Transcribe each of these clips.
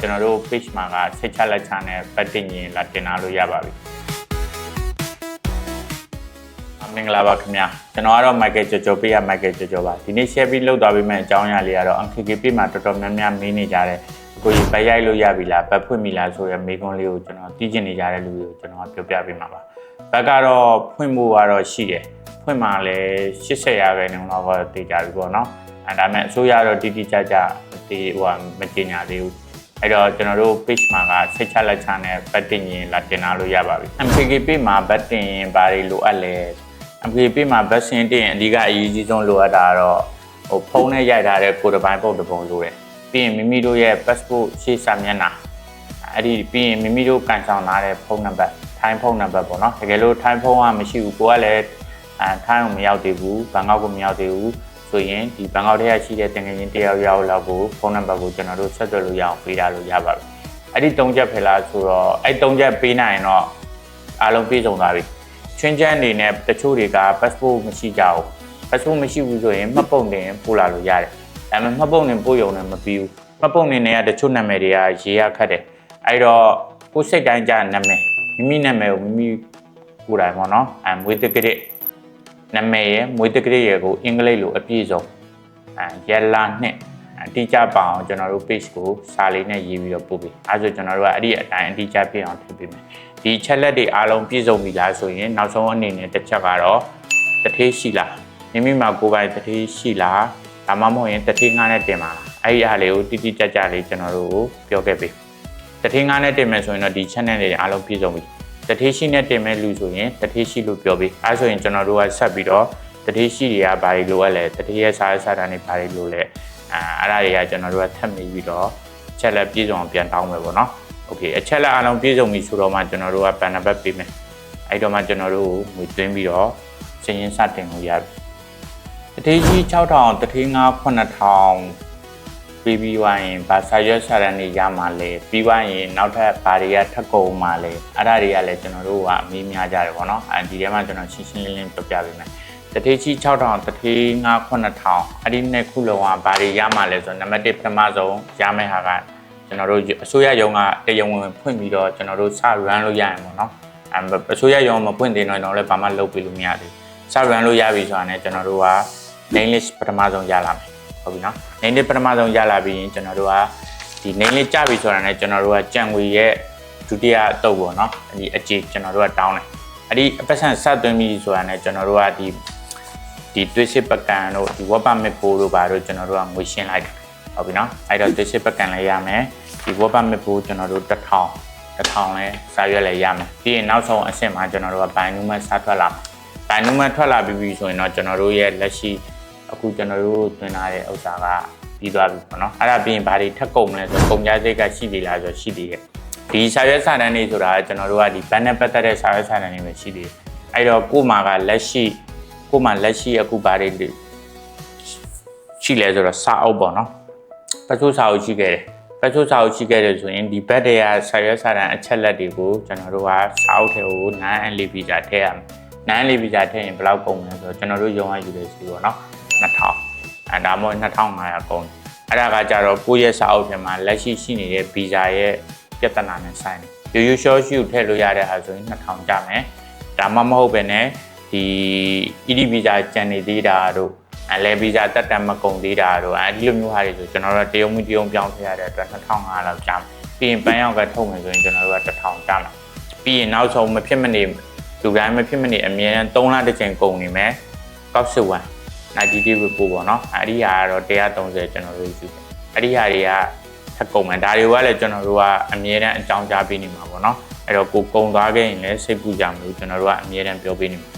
ကျွန်တော်တို့ page မှာကဆက်ချလက်ချနဲ့ပတ်တင်ရင်လာတင်လာလို့ရပါပြီအမင်္ဂလာပါခင်ဗျာကျွန်တော်ကတော့ Michael ကျော်ကျော်ပေးရ Michael ကျော်ကျော်ပါဒီနေ့ share ပြီးလုပ်သွားပေးမယ့်အကြောင်းအရာလေးကတော့ MKK page မှာတော်တော်များများမေးနေကြတယ်ကိုကြီးပတ်ရိုက်လို့ရပြီလားပတ်ဖွင့်ပြီလားဆိုတဲ့မေးခွန်းလေးကိုကျွန်တော်သိချင်နေကြတဲ့လူတွေကိုကျွန်တော်ပြောပြပေးမှာပါဘက်ကတော့ဖွင့်ဖို့ကတော့ရှိတယ်ဖွင့်မှလည်း80ရာခိုင်နှုန်းတော့တေးကြပြီပေါ့နော်အဲဒါမဲ့အစိုးရတော့တိတိကျကျဒီဟိုဟာမကြေညာသေးဘူး အဲ့တော့ကျွန်တော်တို့ page မှာကစိတ်ချလက်ချနဲ့ဘတ်တင်ရင်လာတင်လာလို့ရပါပြီ MKK page မှာဘတ်တင်ရင်ဘာတွေလိုအပ်လဲ MKK page မှာဘတ်စင်တင်ရင်အဓိကအရေးကြီးဆုံးလိုအပ်တာကတော့ဟိုဖုန်းနဲ့ရိုက်ထားတဲ့ကိုယ်တစ်ပိုင်းပုံတစ်ပုံလိုတယ်ပြီးရင်မိမိတို့ရဲ့ passport ရှေ့စာမျက်နှာအဲ့ဒီပြီးရင်မိမိတို့ကန်ဆောင်လာတဲ့ဖုန်းနံပါတ်ထိုင်းဖုန်းနံပါတ်ပေါ့နော်တကယ်လို့ထိုင်းဖုန်းကမရှိဘူးကိုကလည်းအဲထိုင်းကိုမရောက်သေးဘူးဘန်ကောက်ကိုမရောက်သေးဘူး ဆိုရင်ဒီဘန်ကောက်ထဲကရှိတဲ့တင်ငယ်ချင်းတယောက်ယောက်လောက်ကိုဖုန်းနံပါတ်ကိုကျွန်တော်တို့ဆက်သွယ်လို့ရအောင်ပေးထားလို့ရပါပြီအဲ့ဒီ၃ချက်ဖယ်လားဆိုတော့အဲ့၃ချက်ပေးနိုင်ရင်တော့အားလုံးပြည့်စုံသွားပြီချွင်းချမ်းအနေနဲ့တချို့တွေက passport မရှိကြဘူး passport မရှိဘူးဆိုရင်မှတ်ပုံတင်ပို့လာလို့ရတယ်ဒါပေမဲ့မှတ်ပုံတင်ပို့ရုံနဲ့မပြီးဘူးမှတ်ပုံတင်တွေကတချို့နာမည်တွေကရေးရခတ်တယ်အဲ့တော့ကိုယ်စိတ်တိုင်းကြနာမည်မိမိနာမည်ကိုမိမိကိုယ်တိုင်ပေါ့နော်အမွေးတက်ကရစ် နာမည်ရယ်မွေးတက်ကရစ်ရယ်ကိုအင်္ဂလိပ်လိုအပြည့်စုံအဲရက်လာနှစ်အတိအကျပါအောင်ကျွန်တော်တို့ page ကိုစာလေးနဲ့ရေးပြီးတော့ပို့ပေးအဲဆိုကျွန်တော်တို့ကအဲ့ဒီအတိုင်းအတိအကျပြည့်အောင်ထည့်ပေးမယ်ဒီချက်လက်တွေအားလုံးပြည့်စုံပြီလားဆိုရင်နောက်ဆုံးအနေနဲ့တစ်ချက်ကတော့တထေးရှိလားမိမိမှာကိုယ်ပိုင်တထေးရှိလားဒါမှမဟုတ်ရင်တထေးငါးနဲ့တင်ပါလားအဲ့ဒီအားလေးကိုတိတိကျကျလေးကျွန်တော်တို့ပြောခဲ့ပေးတထေးငါးနဲ့တင်မယ်ဆိုရင်တော့ဒီ channel တွေအားလုံးပြည့်စုံပြီ တထေးရှိနဲ့တင်မဲ့လူဆိုရင်တထေးရှိလို့ပြောပြီးအဲဆိုရင်ကျွန်တော်တို့ကဆက်ပြီးတော့တထေးရှိတွေကဘာတွေလိုအပ်လဲတထေးရဲ့စားရစားတန်းတွေဘာတွေလိုလဲအဲအဲ့ဒါတွေကကျွန်တော်တို့ကထပ်မိပြီးတော့ချက်လက်ပြည့်စုံအောင်ပြန်တောင်းမယ်ပေါ့နော်โอเคအချက်လက်အားလုံးပြည့်စုံပြီဆိုတော့မှကျွန်တော်တို့ကပန်နံပါတ်ပေးမယ်အဲ့တော့မှကျွန်တော်တို့ငွေသွင်းပြီးတော့စည်ရင်းစတင်လို့ရပြီတထေးကြီး6000တထေး9 9000 ပြီးပြီးသွားရင်ဗာစာရွက်စာတမ်းတွေရမှာလဲပြီးသွားရင်နောက်ထပ်ဘာတွေကထပ်ကုန်မှာလဲအဲ့ဒါတွေကလည်းကျွန်တော်တို့ကအမေးများကြတယ်ပေါ့နော်အဲဒီထဲမှာကျွန်တော်ရှင်းရှင်းလင်းလင်းပြပြပေးမယ်တထေးချီ6000တထေး9 9000အဲ့ဒီနှစ်ခုလုံးကဘာတွေရမှာလဲဆိုတော့နံပါတ်1ပထမဆုံးရမယ့်ဟာကကျွန်တော်တို့အစိုးရရုံးကတရားဝင်ဖွင့်ပြီးတော့ကျွန်တော်တို့စ run လို့ရရင်ပေါ့နော်အအစိုးရရုံးမဖွင့်သေးတော့လည်းဘာမှလုပ်ပေးလို့မရသေးဘူးစ run လို့ရပြီဆိုတာနဲ့ကျွန်တော်တို့က name list ပထမဆုံးရလာမယ် ဟုတ်ပြီနော် name list ပထမဆုံးရလာပြီးရင်ကျွန်တော်တို့ကဒီ name list ကြပြီဆိုတာနဲ့ကျွန်တော်တို့ကကြံငွေရဲ့ဒုတိယအတုပ်ပေါ့နော်ဒီအကြေကျွန်တော်တို့ကတောင်းတယ်အဲ့ဒီအပတ်စံစသွင်းပြီဆိုတာနဲ့ကျွန်တော်တို့ကဒီဒီတွေးစစ်ပကံတို့ဒီဝက်ပါမစ်ပိုးတို့ဘာတို့ကျွန်တော်တို့ကငွေရှင်းလိုက်တယ်ဟုတ်ပြီနော်အဲ့တော့တွေးစစ်ပကံလည်းရမယ်ဒီဝက်ပါမစ်ပိုးကျွန်တော်တို့တစ်ထောင်တစ်ထောင်လဲစာရွက်လည်းရမယ်ပြီးရင်နောက်ဆုံးအဆင့်မှာကျွန်တော်တို့ကဘိုင်နူးမတ်စားထွက်လာမယ်ဘိုင်နူးမတ်ထွက်လာပြီးပြီဆိုရင်တော့ကျွန်တော်တို့ရဲ့လက်ရှိ အခုကျွန်တော်တို့တွင်လာတဲ့ဥစ္စာကပြီးသွားပြီပေါ့နော်အဲ့ဒါပြီးရင်ဘာတွေထပ်ကုန်မလဲဆိုကုန်ကြစိတ်ကရှိသေးလားဆိုရှိသေးတယ်ဒီစာရွက်စာတမ်းတွေဆိုတာကျွန်တော်တို့ကဒီဘန်နဲ့ပတ်သက်တဲ့စာရွက်စာတမ်းတွေပဲရှိသေးတယ်အဲ့တော့ကို့မှာကလက်ရှိကို့မှာလက်ရှိအခုဘာတွေရှိလဲဆိုတော့စာအုပ်ပေါ့နော်ပတ်စိုးစာအုပ်ရှိခဲ့တယ်ပတ်စိုးစာအုပ်ရှိခဲ့တယ်ဆိုရင်ဒီဘက်တွေကစာရွက်စာတမ်းအချက်လက်တွေကိုကျွန်တော်တို့ကစာအုပ်ထဲကိုနန်းအလီဗီဇာထည့်ရမယ်နန်းအလီဗီဇာထည့်ရင်ဘယ်လောက်ကုန်မလဲဆိုတော့ကျွန်တော်တို့ရုံးရယူတယ်စီပေါ့နော် 2000အဲဒါမှမဟုတ်2500ကုန်အဲ့ဒါကကြတော့ကိုယ့်ရဲ့စာအုပ်ထဲမှာလက်ရှိရှိနေတဲ့ဗီဇာရဲ့ပြဿနာနဲ့ဆိုင်တယ်ရိုးရိုးရှော့ရှုထည့်လို့ရတဲ့ဟာဆိုရင်2000ကျမယ်ဒါမှမဟုတ်ပဲねဒီ ED ဗီဇာကျန်နေသေးတာတို့အလဲဗီဇာတက်တမ်းမကုန်သေးတာတို့အဲဒီလိုမျိုးဟာတွေဆိုကျွန်တော်တို့တရုံမီတရုံပြောင်းထည့်ရတဲ့အတွက်2500လောက်ကျမယ်ပြီးရင်ပန်းရောက်ကထုတ်မယ်ဆိုရင်ကျွန်တော်တို့က1000ကျမယ်ပြီးရင်နောက်ဆုံးမဖြစ်မနေလူတိုင်းမဖြစ်မနေအမြဲတမ်း3လတစ်ချိန်ကုန်နေမယ်ကောက်စစ်ဝမ်း 92 report ပေါ့နော်အဲ့ဒီဟာကတော့130ကျွန်တော်တို့ယူတယ်အဲ့ဒီဟာတွေကထပ်ကုန်မယ်ဒါတွေကလည်းကျွန်တော်တို့ကအမြဲတမ်းအကြောင်းကြားပေးနေမှာပေါ့နော်အဲ့တော့ကိုကုံသွားခဲ့ရင်လည်းစိတ်ပူကြမလို့ကျွန်တော်တို့ကအမြဲတမ်းပြောပေးနေမှာ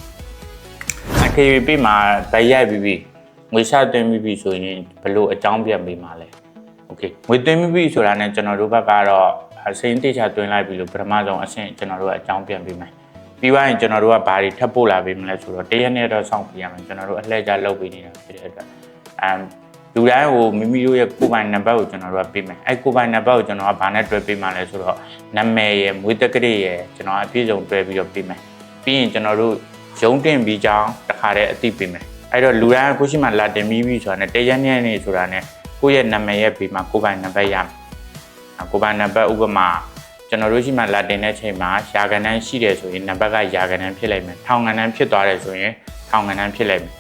AKVP မှာဗရိုက်ပြီးပြီငွေချသွင်းပြီးပြီဆိုရင်ဘယ်လိုအကြောင်းပြန်ပေးမှာလဲ Okay ငွေသွင်းပြီးပြီဆိုတာနဲ့ကျွန်တော်တို့ဘက်ကတော့စိန်တိချသွင်းလိုက်ပြီလို့ပထမဆုံးအဆင့်ကျွန်တော်တို့ကအကြောင်းပြန်ပေးမယ် ပြီးသွားရင်ကျွန်တော်တို့ကဘာတွေထပ်ပို့လာပေးမလဲဆိုတော့တရက်နဲ့တော့စောင့်ပြရမယ်ကျွန်တော်တို့အလှည့်ကျလုပ်ပေးနေတာဖြစ်တဲ့အတွက်အမ်လူတိုင်းကိုမိမိတို့ရဲ့ကိုယ်ပိုင်နံပါတ်ကိုကျွန်တော်တို့ကပေးမယ်အဲကိုယ်ပိုင်နံပါတ်ကိုကျွန်တော်ကဘာနဲ့တွဲပေးမှလဲဆိုတော့နာမည်ရယ်မွေးတက္ကရာရယ်ကျွန်တော်အပြည့်စုံတွဲပြီးတော့ပေးမယ်ပြီးရင်ကျွန်တော်တို့ရုံးတင်ပြီးကြောင်းတစ်ခါတည်းအသိပေးမယ်အဲ့တော့လူတိုင်းကိုရှိမှလာတင်ပြီးပြီဆိုတာနဲ့တရက်နဲ့နေဆိုတာနဲ့ကိုယ့်ရဲ့နာမည်ရဲ့ဘေးမှာကိုယ်ပိုင်နံပါတ်ရမယ်ကိုပါနံပါတ်ဥပမာ ကျွန်တော်တို့ရှိမှလာတင်တဲ့ချိန်မှာရာခိုင်နှန်းရှိတယ်ဆိုရင်နံပါတ်ကရာခိုင်နှန်းဖြစ်လိုက်မယ်ထောင်ခိုင်နှန်းဖြစ်သွားတယ်ဆိုရင်ထောင်ခိုင်နှန်းဖြစ်လိုက်မယ်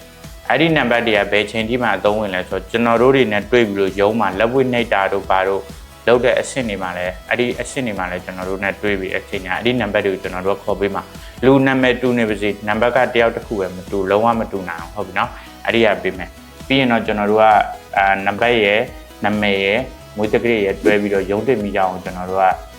အဲ့ဒီနံပါတ်တွေကဘယ်ချိန်ထိမှအသုံးဝင်လဲဆိုတော့ကျွန်တော်တို့တွေနဲ့တွေ့ပြီးလို့ရုံးမှာလက်ဝိနှိပ်တာတို့ဘာတို့လောက်တဲ့အဆင့်တွေမှာလည်းအဲ့ဒီအဆင့်တွေမှာလည်းကျွန်တော်တို့နဲ့တွေ့ပြီးအချိန်ညာအဲ့ဒီနံပါတ်တွေကိုကျွန်တော်တို့ခေါ်ပေးမှာလူနာမည်တူနေပါစေနံပါတ်ကတယောက်တစ်ခုပဲမတူလုံးဝမတူနိုင်အောင်ဟုတ်ပြီနော်အဲ့ဒီကပေးမယ်ပြီးရင်တော့ကျွန်တော်တို့ကအာနံပါတ်ရဲ့နာမည်ရဲ့မွေးတက္ကရာရဲ့တွဲပြီးတော့ရုံးတင်မိကြအောင်ကျွန်တော်တို့က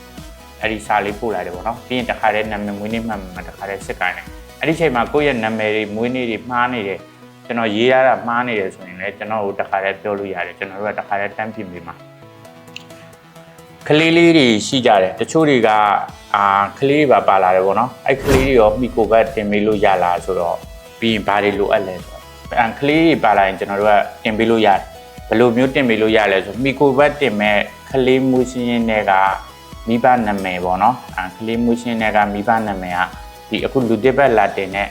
အဲ့ဒီစာလေးပို့လိုက်တယ်ပေါ့နော်ပြီးရင်တခါတည်းနာမည်မွေးနေ့မှတ်မှတခါတည်းစစ်ကိုင်းတယ်အဲ့ဒီချိန်မှာကိုယ့်ရဲ့နာမည်တွေမွေးနေ့တွေမှားနေတယ်ကျွန်တော်ရေးရတာမှားနေတယ်ဆိုရင်လည်းကျွန်တော်တို့တခါတည်းပြောလို့ရတယ်ကျွန်တော်တို့ကတခါတည်းတန်းပြင်ပေးမှာကလေးလေးတွေရှိကြတယ်တချို့တွေကအာကလေးတွေပါပါလာတယ်ပေါ့နော်အဲ့ကလေးတွေရောမိကိုဘက်တင်ပေးလို့ရလားဆိုတော့ပြီးရင်ဘာတွေလိုအပ်လဲဆိုတော့အဲ့ကလေးတွေပါလာရင်ကျွန်တော်တို့ကတင်ပေးလို့ရတယ်ဘယ်လိုမျိုးတင်ပေးလို့ရလဲဆိုမိကိုဘက်တင်မဲ့ကလေးမူစင်းရင်းတွေက မိဘနာမည်ပေါ့နော်အခလေးမွေးရှင်းတဲ့ကမိဘနာမည်ကဒီအခုလူတစ်ပတ်လာတင်တဲ့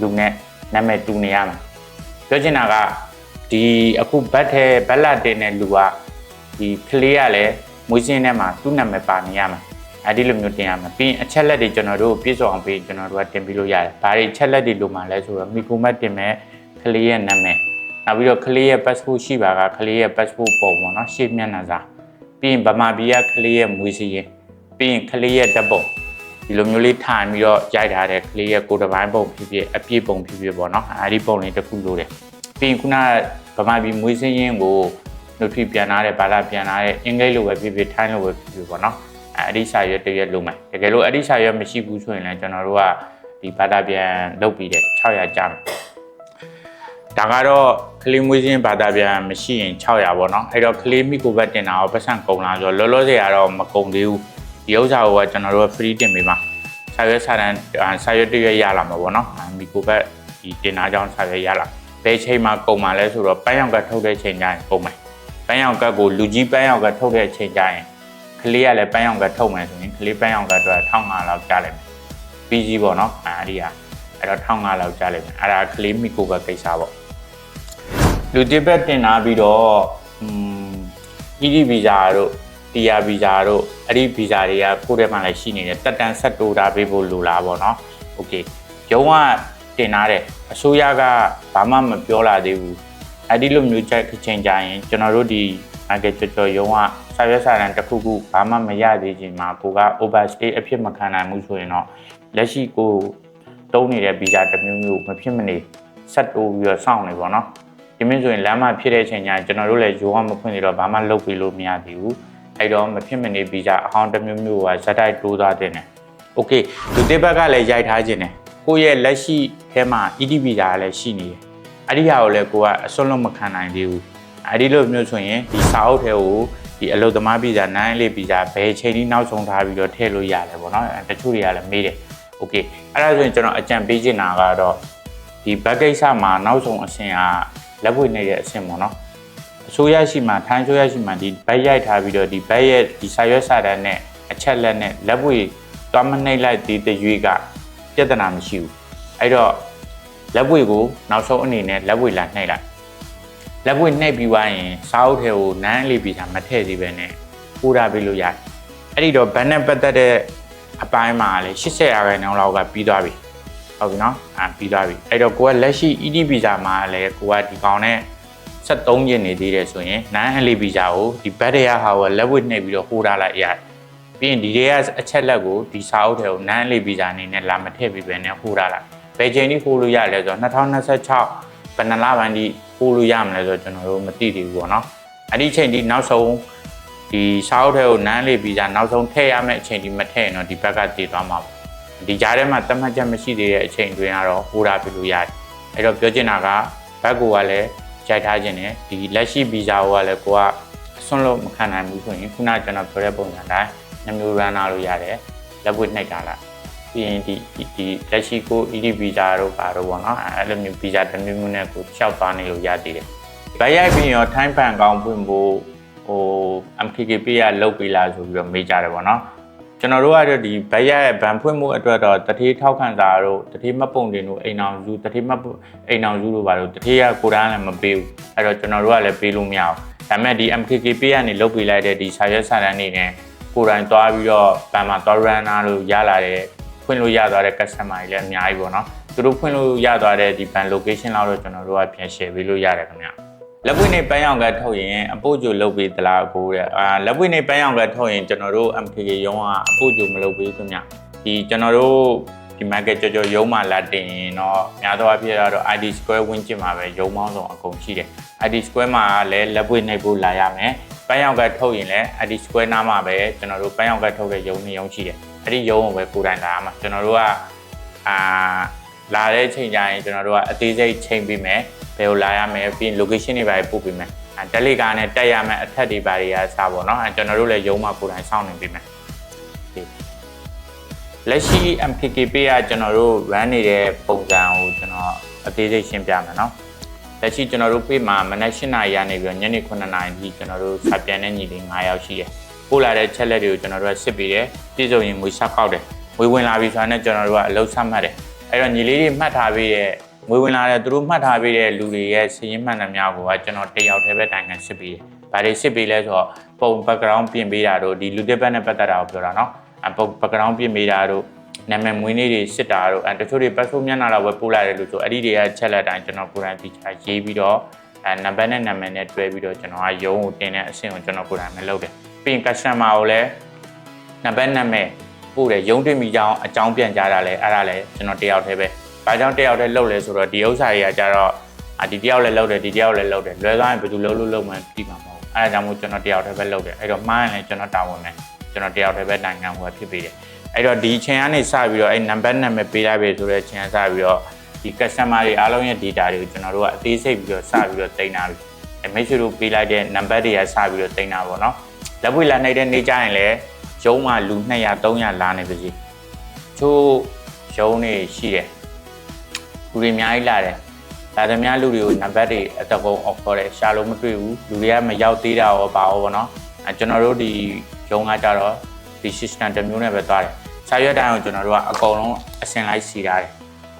လူနဲ့နာမည်တူနေရမှာပြောချင်တာကဒီအခုဘတ်ထဲဘတ်လာတင်တဲ့လူကဒီကလေးကလည်းမွေးရှင်းထဲမှာသူ့နာမည်ပါနေရမှာအဲဒီလိုမျိုးတင်ရမှာပြီးရင်အချက်လက်တွေကျွန်တော်တို့ပြည့်စုံအောင်ပြီးကျွန်တော်တို့ကတင်ပြီးလို့ရတယ်ဘာတွေချက်လက်တွေလိုမှလဲဆိုတော့မိကိုမတ်တင်မဲ့ကလေးရဲ့နာမည်နောက်ပြီးတော့ကလေးရဲ့ passport ရှိပါကကလေးရဲ့ passport ပုံပေါ့နော်ရှေ့မျက်နှာစာ ပြီးရင်ဗမာပြည်ကကလေးရဲ့မွေးစီရင်ပြီးရင်ကလေးရဲ့ဓာတ်ပုံဒီလိုမျိုးလေးထိုင်ပြီးတော့ရိုက်ထားတဲ့ကလေးရဲ့ကိုယ်တစ်ပိုင်းပုံဖြစ်ဖြစ်အပြည့်ပုံဖြစ်ဖြစ်ပေါ့နော်အဲဒီပုံလေးတစ်ခုလိုတယ်ပြီးရင်ခုနကဗမာပြည်မွေးစင်းရင်ကိုနှုတ်ထွေးပြန်လာတဲ့ဘာသာပြန်လာတဲ့အင်္ဂလိပ်လိုပဲဖြစ်ဖြစ်ထိုင်းလိုပဲဖြစ်ဖြစ်ပေါ့နော်အဲဒီစာရွက်တစ်ရွက်လုံးမယ်တကယ်လို့အဲဒီစာရွက်မရှိဘူးဆိုရင်လည်းကျွန်တော်တို့ကဒီဘာသာပြန်လုပ်ပြီးတဲ့600ကျမယ် ဒါကတော့ကလေးမွေးခြင်းဘာသာပြန်မရှိရင်600ပေါ့နော်အဲ့တော့ကလေးမိကိုဘက်တင်တာရောပတ်စံကုန်လားဆိုတော့လောလောဆယ်ကတော့မကုန်သေးဘူးဒီဥစ္စာကိုကကျွန်တော်တို့က free တင်ပေးပါစာရွက်စာတမ်းစာရွက်တစ်ရွက်ရလာမှာပေါ့နော်မိကိုဘက်ဒီတင်တာကြောင့်စာရွက်ရလာဘယ်ချိန်မှာကုန်မှာလဲဆိုတော့ပန်းရောက်ကထုတ်တဲ့ချိန်ကျရင်ကုန်မယ်ပန်းရောက်ကကိုလူကြီးပန်းရောက်ကထုတ်တဲ့ချိန်ကျရင်ကလေးကလည်းပန်းရောက်ကထုတ်မယ်ဆိုရင်ကလေးပန်းရောက်ကအတွက်1500လောက်ကျလိုက်မယ်ပြီးကြီးပေါ့နော်အဲဒီဟာအဲ့တော့1500လောက်ကျလိုက်မယ်အဲ့ဒါကလေးမိကိုဘက်ကိစ္စပေါ့ လူတစ်ဘက်တင်လာပြီးတော့อืม ED visa တို့ TR visa တို့အဲ့ဒီ visa တွေကကိုယ့်ထဲမှာလည်းရှိနေတယ်တက်တန်ဆက်တိုးတာပေးဖို့လိုလားပေါ့နော်။ Okay ရုံးကတင်လာတယ်အစိုးရကဘာမှမပြောလာသေးဘူး။အဲ့ဒီလိုမျိုးချက်ချိန်ကြရင်ကျွန်တော်တို့ဒီ market ကြော်ကြော်ရုံးကစာရွက်စာတမ်းတစ်ခုခုဘာမှမရသေးခြင်းမှာကိုက overstay အဖြစ်မခံနိုင်ဘူးဆိုရင်တော့လက်ရှိကိုတုံးနေတဲ့ visa တစ်မျိုးမျိုးမဖြစ်မနေဆက်တိုးပြီးတော့စောင့်နေပေါ့နော်။ ဒီမင်းဆိုရင်လမ်းမဖြစ်တဲ့အချိန်ကျရင်ကျွန်တော်တို့လည်းရိုးအောင်မဖွင့်သေးတော့ဘာမှလုပ်ပြီးလို့မရသေးဘူးအဲ့တော့မဖြစ်မနေဗီဇာအဟောင်းတစ်မျိုးမျိုးကဇက်တိုက်တိုးသွားတဲ့နဲ့โอเคလူတစ်ဘက်ကလည်းရိုက်ထားခြင်းတယ်ကိုယ့်ရဲ့လက်ရှိထဲမှာ ED ဗီဇာကလည်းရှိနေတယ်အဲ့ဒီဟာကိုလည်းကိုကအစွန်းလုံးမခံနိုင်သေးဘူးအဲ့ဒီလိုမျိုးဆိုရင်ဒီစာအုပ်ထဲကိုဒီအလုသမားဗီဇာနိုင်လေးဗီဇာဘယ်ချိန်ကြီးနောက်ဆုံးထားပြီးတော့ထည့်လို့ရတယ်ပေါ့နော်တချို့တွေကလည်းမေးတယ်โอเคအဲ့ဒါဆိုရင်ကျွန်တော်အကြံပေးချင်တာကတော့ဒီဘက်ကိစ္စမှာနောက်ဆုံးအဆင့်က လက်ပွေနေတဲ့အဆင့်ပေါ့နော်အစိုးရရှိမှထိုင်းအစိုးရရှိမှဒီဘက်ရိုက်ထားပြီးတော့ဒီဘက်ရဲ့ဒီစာရွက်စာတမ်းနဲ့အချက်လက်နဲ့လက်ပွေသွားမနှိပ်လိုက်ဒီတရွေးကပြဿနာမရှိဘူးအဲ့တော့လက်ပွေကိုနောက်ဆုံးအနေနဲ့လက်ပွေလာနှိပ်လိုက်လက်ပွေနှိပ်ပြီးသွားရင်စာအုပ်ထဲကိုနန်းလေးပြီးတာမထည့်သေးပဲနဲ့ပို့တာပေးလို့ရတယ်အဲ့ဒီတော့ဘန်နဲ့ပတ်သက်တဲ့အပိုင်းမှာလေ80ရာခိုင်နှုန်းလောက်ကပြီးသွားပြီ ဟုတ်ပြီနော်အာပြီးသွားပြီအဲ့တော့ကိုကလက်ရှိ ED visa မှာလည်းကိုကဒီကောင်နဲ့73ရက်နေသေးတယ်ဆိုရင် non LA visa ကိုဒီဘတ်တရဟာကိုလက်ဝစ်နှိပ်ပြီးတော့ဟိုးထားလိုက်ရတယ်ပြီးရင်ဒီတွေကအချက်လက်ကိုဒီစာအုပ်ထဲကို non LA visa အနေနဲ့လာမထည့်ပြီးပဲနဲ့ဟိုးထားလိုက်ဘယ်ချိန်ထိဟိုးလို့ရလဲဆိုတော့2026ဘယ်နှစ်လပိုင်းထိဟိုးလို့ရမလဲဆိုတော့ကျွန်တော်တို့မသိသေးဘူးပေါ့နော်အဲ့ဒီချိန်ထိနောက်ဆုံးဒီစာအုပ်ထဲကို non LA visa နောက်ဆုံးထည့်ရမယ့်အချိန်ထိမထည့်ရင်တော့ဒီဘက်ကတည်သွားမှာပေါ့ ဒီကြားထဲမှာတတ်မှတ်ချက်မရှိသေးတဲ့အချိန်တွင်ကတော့ဟိုတာပြလို့ရတယ်အဲ့တော့ပြောချင်တာကဘက်ကိုကလည်းကြိုက်ထားခြင်းနဲ့ဒီလက်ရှိဗီဇာကိုကလည်းကိုကအစွန်းလို့မခံနိုင်ဘူးဆိုရင်ခုနကကျွန်တော်ပြောတဲ့ပုံစံတိုင်းနှမျိုးရန်နာလို့ရတယ်လက်ပွေနှိပ်တာလားပြီးရင်ဒီဒီဒီလက်ရှိကို ED ဗီဇာတို့ပါတော့ဗောနော်အဲ့လိုမျိုးဗီဇာတစ်မျိုးမျိုးနဲ့ကိုလျှောက်သွားနေလို့ရသေးတယ်ဗိုက်ရိုက်ပြီးရောထိုင်းပန်ကောင်းဖွင့်ဖို့ဟို MKKP ကလုတ်ပေးလာဆိုပြီးတော့မေးကြတယ်ဗောနော် ကျွန်တော်တို့ကတော့ဒီဘက်ရရဲ့ဗန်ဖွင့်မှုအတွက်တော့တတိထောက်ခံစာတို့တတိမတ်ပုံတင်တို့အိမ်အောင်စုတတိမတ်အိမ်အောင်စုတို့ပါတို့တတိကကိုရန်လည်းမပေးဘူးအဲ့တော့ကျွန်တော်တို့ကလည်းပေးလို့မရဘူးဒါပေမဲ့ဒီ MKKP ကနေလုတ်ပေးလိုက်တဲ့ဒီစာရွက်စာတမ်းတွေနဲ့ကိုယ်တိုင်သွားပြီးတော့ဘန်မှာသွား runner လို့ရလာတဲ့ဖွင့်လို့ရသွားတဲ့ customer တွေလည်းအများကြီးပေါ့နော်သူတို့ဖွင့်လို့ရသွားတဲ့ဒီ ban location လောက်တော့ကျွန်တော်တို့ကပြန် share ပေးလို့ရတယ်ခင်ဗျ လက်ပွင့်နေပန်းရောင်ကထုတ်ရင်အပို့ကြိုလုပ်ပေးသလားအကိုတဲ့အာလက်ပွင့်နေပန်းရောင်ကထုတ်ရင်ကျွန်တော်တို့ MKK ရုံးကအပို့ကြိုမလုပ်ပေးခင်ဗျဒီကျွန်တော်တို့ဒီ market ကြော်ကြော်ရုံးမှာလာတင်ရင်တော့များသောအားဖြင့်တော့ ID square ဝင်းကျင်မှာပဲရုံးမောင်းဆောင်အကုန်ရှိတယ် ID square မှာလည်းလက်ပွင့်နေဖို့လာရမယ်ပန်းရောင်ကထုတ်ရင်လည်း ID square နားမှာပဲကျွန်တော်တို့ပန်းရောင်ကထုတ်တဲ့ရုံးနှစ်ရုံးရှိတယ်အဲ့ဒီရုံးကိုပဲကိုယ်တိုင်လာရမှာကျွန်တော်တို့ကအာ လာတဲ့ချိန်ကျရင်ကျွန်တော်တို့ကအသေးစိတ်ချိန်ပြီးမယ်ဘယ်ကိုလာရမယ်ပြီးရင် location တွေပါပို့ပြီးမယ်အဲတယ်လီကာနဲ့တက်ရမယ်အထက်တွေပါတွေကစပါတော့အဲကျွန်တော်တို့လည်းရုံးမှာကိုယ်တိုင်စောင့်နေပြီးမယ်လက်ရှိ MPKP ကကျွန်တော်တို့ run နေတဲ့ပုံစံကိုကျွန်တော်အသေးစိတ်ရှင်းပြမယ်နော်လက်ရှိကျွန်တော်တို့ပြေးမှာမနက်၈နာရီရနေပြီးတော့ညနေ9နာရီထိကျွန်တော်တို့စာပြန်တဲ့ညီလေး9ယောက်ရှိတယ်ပို့လာတဲ့ချက်လက်တွေကိုကျွန်တော်တို့ကစစ်ပြီးတယ်ပြည်စုံရင်ငွေဆက်ကောက်တယ်ငွေဝင်လာပြီဆိုတာနဲ့ကျွန်တော်တို့ကအလုပ်ဆက်မှတ်တယ် အဲ့တော့ညီလေးတွေမှတ်ထားပေးတဲ့ငွေဝင်လာတဲ့သူတို့မှတ်ထားပေးတဲ့လူတွေရဲ့စီးရင်မှန်တဲ့များကိုကကျွန်တော်တယောက်တည်းပဲတိုင်ခံရှင်းပေးတယ်။ဘာတွေရှင်းပေးလဲဆိုတော့ပုံ background ပြင်ပေးတာတို့ဒီလူတစ်ပတ်နဲ့ပတ်သက်တာကိုပြောတာနော်။ပုံ background ပြင်ပေးတာတို့နာမည်မွေးနေ့တွေစစ်တာတို့အဲတချို့တွေ passport မျက်နှာလောက်ပဲပို့လိုက်တယ်လို့ဆိုအဲ့ဒီတွေကချက်လက်တိုင်းကျွန်တော်ကိုယ်တိုင်ပြီးချရေးပြီးတော့အဲနံပါတ်နဲ့နာမည်နဲ့တွဲပြီးတော့ကျွန်တော်ကရုံးကိုတင်တဲ့အဆင့်ကိုကျွန်တော်ကိုယ်တိုင်မလုပ်တယ်။ပြီးရင် customer ကိုလည်းနံပါတ်နာမည် ပို့တယ်ရုံးတင်မိကြောင်းအကြောင်းပြန်ကြားတာလဲအဲ့ဒါလဲကျွန်တော်တယောက်တည်းပဲ။ဘာကြောင့်တယောက်တည်းလုပ်လဲဆိုတော့ဒီဥစ္စာတွေကကြတော့အာဒီတယောက်လည်းလုပ်တယ်ဒီတယောက်လည်းလုပ်တယ်လွယ်သွားရင်ဘယ်သူလုပ်လို့လုပ်မှပြီးမှာမဟုတ်ဘူး။အဲဒါကြောင့်မို့ကျွန်တော်တယောက်တည်းပဲလုပ်တယ်။အဲ့တော့မှားရင်လည်းကျွန်တော်တာဝန်မယ်။ကျွန်တော်တယောက်တည်းပဲနိုင်ငံဟိုဖြစ်ပေးတယ်။အဲ့တော့ဒီချိန်ကနေစပြီးတော့အဲ့နံပါတ်နာမည်ပေးလိုက်ပြီဆိုတဲ့ချိန်ကစပြီးတော့ဒီ customer တွေအားလုံးရဲ့ data တွေကိုကျွန်တော်တို့ကအသေးစိတ်ပြီးတော့စပြီးတော့တင်တာပြီ။အဲ make sure တို့ပေးလိုက်တဲ့ number တွေကစပြီးတော့တင်တာပေါ့နော်။လက်ပွေလာနိုင်တဲ့နေ့ကျရင်လည်း ရုံးမှာလူ200 300လာနေပါစီ။ချို့ရုံးနေရှိတယ်။လူတွေအများကြီးလာတယ်။ဒါသမျှလူတွေကိုနံပါတ်တွေအတကုံ off ခေါ်တယ်ရှာလို့မတွေ့ဘူးလူတွေကမရောက်သေးတာရောပါရောပေါ့နော်အဲကျွန်တော်တို့ဒီရုံးကကြတော့ဒီ system တစ်မျိုးနဲ့ပဲသွားတယ်စာရွက်တိုင်းကိုကျွန်တော်တို့ကအကုန်လုံးအစင်လိုက်စီထားတယ်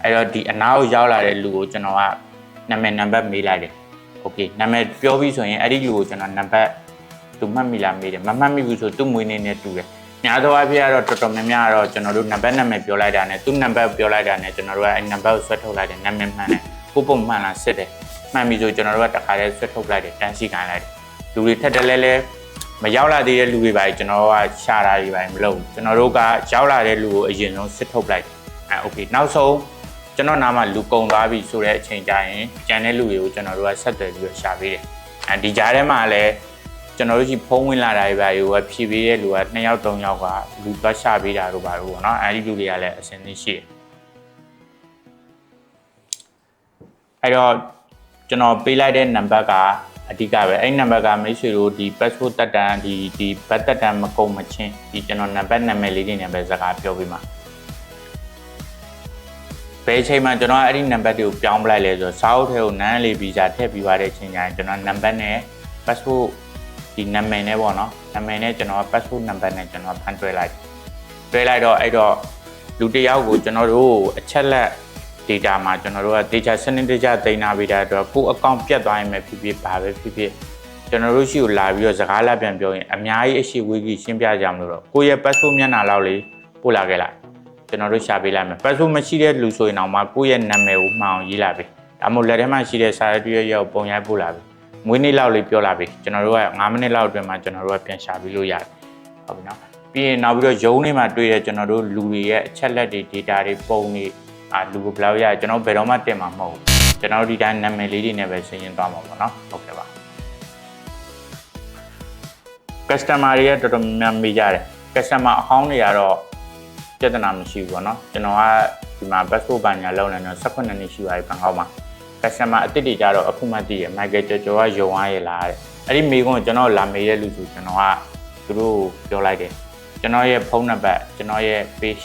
အဲ့တော့ဒီအနားကိုရောက်လာတဲ့လူကိုကျွန်တော်ကနာမည်နံပါတ်မေးလိုက်တယ်โอเคနာမည်ပြောပြီးဆိုရင်အဲ့ဒီလူကိုကျွန်တော်နံပါတ်သူမှတ်မိလားမေးတယ်မမှတ်မိဘူးဆိုသူ့မွေးနေ့နဲ့တူတယ် များသောအားဖြင့်ကတော့တော်တော်များများကတော့ကျွန်တော်တို့နံပါတ်နာမည်ပြောလိုက်တာနဲ့သူ့နံပါတ်ပြောလိုက်တာနဲ့ကျွန်တော်တို့ကအဲ့နံပါတ်ကိုဆွဲထုတ်လိုက်တယ်နာမည်မှန်တယ်ကိုပုံမှန်လားစစ်တယ်မှန်ပြီဆိုကျွန်တော်တို့ကတခါတည်းဆွဲထုတ်လိုက်တယ်တန်းစီခိုင်းလိုက်တယ်လူတွေထက်တလဲလဲမရောက်လာသေးတဲ့လူတွေပါကျွန်တော်ကရှာတာတွေပါမလုပ်ဘူးကျွန်တော်တို့ကရောက်လာတဲ့လူကိုအရင်ဆုံးစစ်ထုတ်လိုက်အဲโอเคနောက်ဆုံးကျွန်တော်နားမှာလူကုံသွားပြီဆိုတဲ့အချိန်ကျရင်ကျန်တဲ့လူတွေကိုကျွန်တော်တို့ကဆက်သွယ်ပြီးတော့ရှာပေးတယ်အဲဒီကြားထဲမှာလည်း ကျွန်တော်တို့ကြီးဖုံးဝင်လာတာတွေပါရောဖြည့်ပေးတဲ့လူက2ယောက်3ယောက်ကလူသွားရှာပေးတာတို့ပါတော့ဗောနော်အဲဒီလူတွေကလည်းအစင်းသိရှိတယ်အဲ့တော့ကျွန်တော်ပေးလိုက်တဲ့နံပါတ်ကအဓိကပဲအဲ့နံပါတ်ကမိတ်ဆွေတို့ဒီ passport တက်တန်းဒီဒီဘတ်တက်တန်းမကုန်မချင်းဒီကျွန်တော်နံပါတ်နာမည်လေးတွေနဲ့ပဲစကားပြောပေးမှာဘယ်ချိန်မှကျွန်တော်အဲ့ဒီနံပါတ်တွေကိုပြောင်းပလိုက်လဲဆိုတော့စာအုပ်ထဲကိုနန်းလေးဗီဇာထည့်ပြီးသွားတဲ့အချိန်ကျရင်ကျွန်တော်နံပါတ်နဲ့ passport ဒီနာမည်နဲ့ပေါ့နော်နာမည်နဲ့ကျွန်တော် passport number နဲ့ကျွန်တော်ဖန်တွဲလိုက်တွဲလိုက်တော့အဲ့တော့လူတစ်ယောက်ကိုကျွန်တော်တို့အချက်လက် data မှာကျွန်တော်တို့က data စနစ်တကျတင်နာပေးတာအတွက်ကို account ပြတ်သွားရင်ပဲဖြစ်ဖြစ်ဘာပဲဖြစ်ဖြစ်ကျွန်တော်တို့ရှိကိုလာပြီးတော့စကားလာပြန်ပြောရင်အများကြီးအရှိဝေးကြီးရှင်းပြကြမလို့တော့ကိုယ့်ရဲ့ passport မျက်နှာလောက်လေးပို့လာခဲ့လိုက်ကျွန်တော်တို့ရှာပေးလိုက်မယ် passport မရှိတဲ့လူဆိုရင်တော့မှကိုယ့်ရဲ့နာမည်ကိုမှောင်ရေးလာပြီဒါမှမဟုတ်လက်ထဲမှာရှိတဲ့စာရွက်တွေရောက်ပုံရိုက်ပို့လာပြီ မွေးနေ့လောက်လေးပြောလာပြီကျွန်တော်တို့က9မိနစ်လောက်အတွင်းမှာကျွန်တော်တို့ကပြန်ရှာပြီးလို့ရတယ်ဟုတ်ပြီနော်ပြီးရင်နောက်ပြီးတော့ရုံးလေးမှာတွေ့တဲ့ကျွန်တော်တို့လူတွေရဲ့အချက်လက်တွေ data တွေပုံတွေအာလူကိုဘယ်လောက်ရကျွန်တော်ဘယ်တော့မှတင်မှာမဟုတ်ဘူးကျွန်တော်တို့ဒီတိုင်းနာမည်လေးတွေနဲ့ပဲဆင်းရင်သွားမှာပေါ့နော်ဟုတ်ကဲ့ပါ customer တွေရဲ့တော်တော်များများမေးကြတယ် customer အဟောင်းတွေကတော့ပြဿနာမရှိဘူးပေါ့နော်ကျွန်တော်ကဒီမှာ passport ဘာညာလောက်နေတော့18နှစ်ရှိပါပြီဘန်ကောက်မှာ customer အစ်စ်တွေကြတော့အခုမှသိရ Michael ကျော်ကျော်ကယုံရရလားတဲ့အဲ့ဒီမေးခွန်းကိုကျွန်တော်လာမေးရလူဆိုကျွန်တော်ကသူတို့ပြောလိုက်တယ်ကျွန်တော်ရဲ့ဖုန်းနံပါတ်ကျွန်တော်ရဲ့ page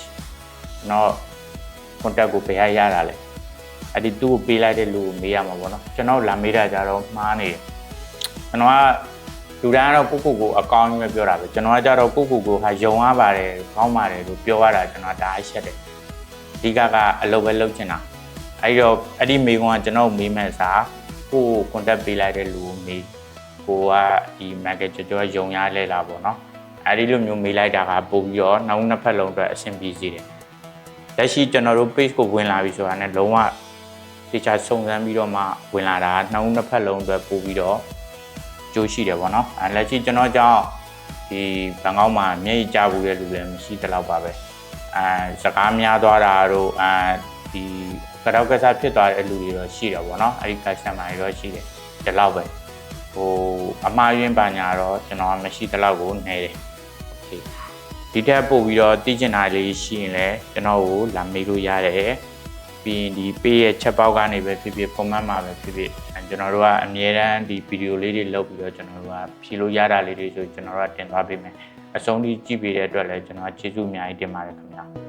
ကျွန်တော် contact ကိုပေးရရတာလေအဲ့ဒီသူ့ကိုပေးလိုက်တဲ့လူကိုမေးရမှာပေါ့နော်ကျွန်တော်လာမေးတာကြတော့မှားနေတယ်ကျွန်တော်ကလူတိုင်းကတော့ကိုကိုကိုအကောင်းကြီးပဲပြောတာပဲကျွန်တော်ကကြတော့ကိုကိုကိုဟာယုံရပါတယ်ကောင်းပါတယ်လို့ပြောရတာကျွန်တော်ဒါအရှက်တယ်အဓိကကအလုပ်ပဲလုပ်ချင်တာ အဲ့တော့အဲ့ဒီမေကွန်ကကျွန်တော်မေးမဲ့စာကိုကို contact ပေးလိုက်တဲ့လူကိုမေးကိုကိုကဒီ market ကြောကြောယုံရလဲလာပေါ့နော်အဲဒီလိုမျိုးမေးလိုက်တာကပို့ပြီးတော့နောက်နှစ်ဖက်လုံးအတွက်အဆင်ပြေစေတယ်လက်ရှိကျွန်တော်တို့ page ကိုဝင်လာပြီဆိုတာနဲ့လုံးဝတေချာစုံစမ်းပြီးတော့မှဝင်လာတာနောက်နှစ်ဖက်လုံးအတွက်ပို့ပြီးတော့ကြိုးရှိတယ်ပေါ့နော်အဲလက်ရှိကျွန်တော်ကြောင့်ဒီဘန်ကောက်မှာမျက်ရည်ကျဘူးတဲ့လူလည်းမရှိတဲ့လောက်ပါပဲအဲစကားများသွားတာတို့အဲဒီ ကတော့ကစားဖြစ်သွားတဲ့လူတွေတော့ရှိတယ်ပေါ့နော်အဲဒီ customer တွေတော့ရှိတယ်ဒီလောက်ပဲဟိုအမှားယွင်းပါညာတော့ကျွန်တော်ကမရှိတဲ့လောက်ကိုနေတယ် Okay ဒီထက်ပို့ပြီးတော့သိကျင်တာလေးရှိရင်လည်းကျွန်တော်ကိုလာမေးလို့ရတယ်ပြီးရင်ဒီ pay ရဲ့ချက်ပေါက်ကနေပဲဖြစ်ဖြစ်ပုံမှန်မှာပဲဖြစ်ဖြစ်အဲကျွန်တော်တို့ကအမြဲတမ်းဒီဗီဒီယိုလေးတွေလုပ်ပြီးတော့ကျွန်တော်တို့ကဖြေလို့ရတာလေးတွေဆိုကျွန်တော်တို့ကတင်သွားပေးမယ်အဆုံးထိကြည့်ပေးတဲ့အတွက်လည်းကျွန်တော်ကကျေးဇူးအများကြီးတင်ပါတယ်ခင်ဗျာ